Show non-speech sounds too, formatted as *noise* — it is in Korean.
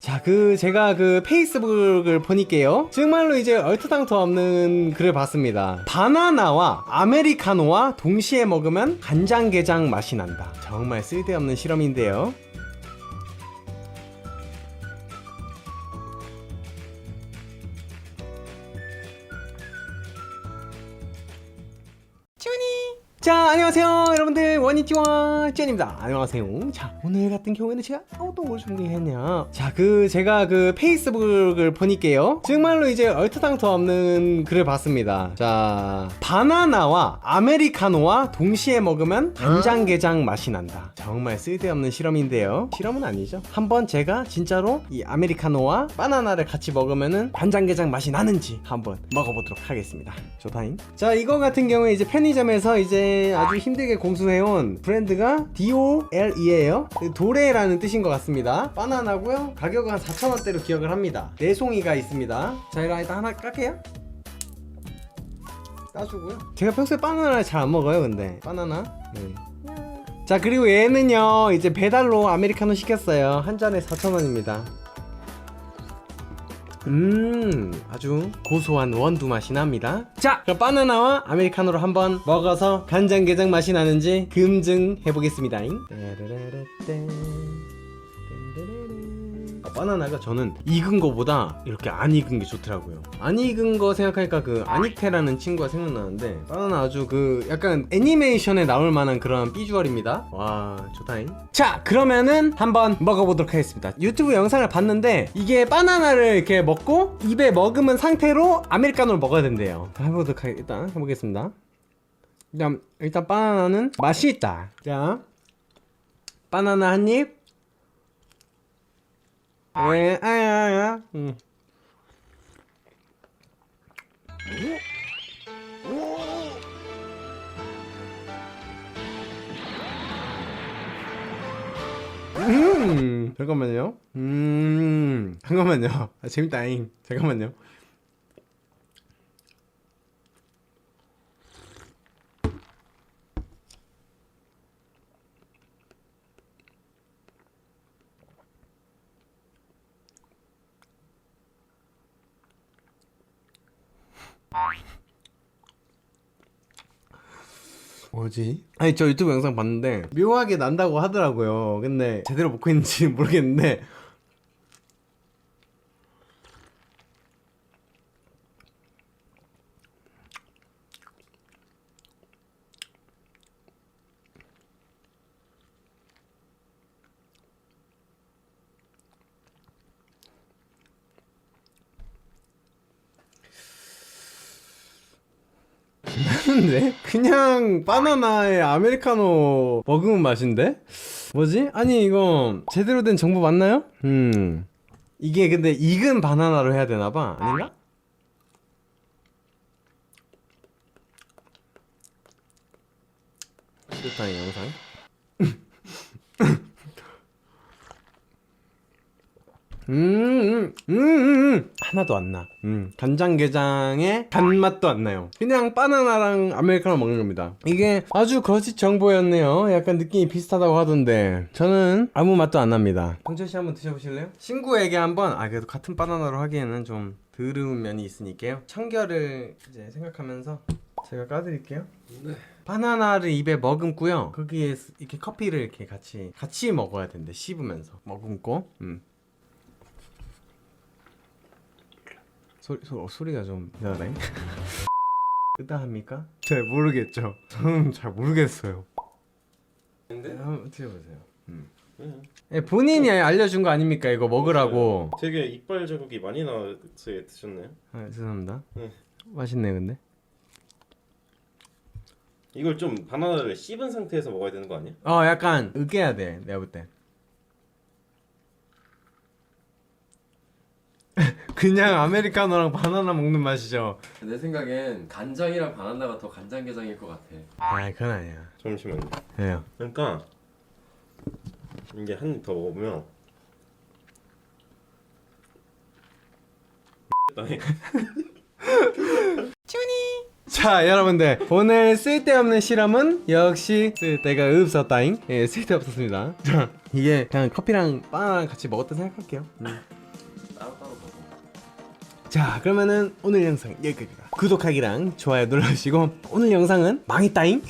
자, 그 제가 그 페이스북을 보니까요. 정말로 이제 얼토당토 없는 글을 봤습니다. 바나나와 아메리카노와 동시에 먹으면 간장게장 맛이 난다. 정말 쓸데없는 실험인데요. 자 안녕하세요. 여러분들 원이티와 jen입니다. 안녕하세요. 자 오늘 같은 경우에는 제가 어떤 걸 준비했냐 자 그 제가 그 페이스북을 보니까요. 정말로 이제 얼토당토 없는 글을 봤습니다. 자 바나나와 아메리카노와 동시에 먹으면 간장게장 맛이 난다. 정말 쓸데없는 실험인데요. 실험은 아니죠. 한번 제가 진짜로 이 아메리카노와 바나나를 같이 먹으면은 간장게장 맛이 나는지 한번 먹어보도록 하겠습니다. 좋다잉. 자 이거 같은 경우에 이제 편의점에서 이제 아주 힘들게 공수해온 브랜드가 DOLE예요. 도레라는 뜻인 것 같습니다. 바나나고요. 가격은 한 4,000원대로 기억을 합니다. 네 송이가 있습니다. 자 이거 일단 하나 깎게요. 따주고요. 제가 평소에 바나나를 잘 안 먹어요 근데. 바나나? 네. 자 그리고 얘는요 이제 배달로 아메리카노 시켰어요. 한 잔에 4,000원입니다 음 아주 고소한 원두 맛이 납니다. 자 그럼 바나나와 아메리카노로 한번 먹어서 간장게장 맛이 나는지 금증해 보겠습니다. 아, 바나나가 저는 익은 거보다 이렇게 안 익은 게 좋더라고요. 안 익은 거 생각하니까 그 아닉테라는 친구가 생각나는데 바나나 아주 그 약간 애니메이션에 나올 만한 그런 비주얼입니다. 와 좋다잉. 자 그러면은 한번 먹어보도록 하겠습니다. 유튜브 영상을 봤는데 이게 바나나를 이렇게 먹고 입에 머금은 상태로 아메리카노를 먹어야 된대요. 해보도록 하 일단 해보겠습니다. 일단 일단 바나나는 맛이 있다. 자 바나나 한입 왜 아야야 음. 음. 잠깐만요. 음. 잠깐만요. 아, 재밌다잉. 잠깐만요 뭐지? 아니 저 유튜브 영상 봤는데 묘하게 난다고 하더라고요 근데 제대로 먹고 있는지 모르겠는데 근데 그냥 바나나에 아메리카노 먹으면 맛인데? 뭐지? 아니 이거 제대로 된 정보 맞나요? 음 이게 근데 익은 바나나로 해야 되나봐 아닌가? 이 영상 음, 음, 음, 음, 음. 하나도 안 나. 음, 간장게장의 단맛도 안 나요. 그냥 바나나랑 아메리카노 먹는 겁니다. 이게 아주 거짓 정보였네요. 약간 느낌이 비슷하다고 하던데. 저는 아무 맛도 안 납니다. 동철 씨 한번 드셔보실래요? 친구에게 한번, 아, 그래도 같은 바나나로 하기에는 좀 더러운 면이 있으니까요. 청결을 이제 생각하면서 제가 까드릴게요. 바나나를 입에 머금고요. 거기에 이렇게 커피를 이렇게 같이, 같이 먹어야 된대. 씹으면서. 머금고. 음. 소리, 소, 소리가 좀 이상하네 으다합니까? *laughs* 잘 모르겠죠 저는 잘 모르겠어요 근데 한번 드셔보세요 음. 음. 예, 본인이 알려준 거 아닙니까 이거 먹으라고 되게 이빨 자국이 많이 나서 드셨네요. 아, 죄송합니다 네. 맛있네 근데 이걸 좀 바나나를 씹은 상태에서 먹어야 되는 거 아니야? 어 약간 으깨야 돼 내가 볼때 *laughs* 그냥 아메리카노랑 바나나 먹는 맛이죠 내 생각엔 간장이랑 바나나가 더 간장게장일 것 같아. 아 그건 아니야 잠시만요. 왜요? 그러니까 이게 한 입 더 먹으면 자자 여러분들 오늘 쓸데없는 실험은 역시 쓸데가 없었다잉 예 쓸데없었습니다 자 이게 그냥 커피랑 바나나랑 같이 먹었다 생각할게요 음. 따로따로 먹어. 자 그러면은 오늘 영상 여기까지입니다 구독하기랑 좋아요 눌러주시고 오늘 영상은 망했다잉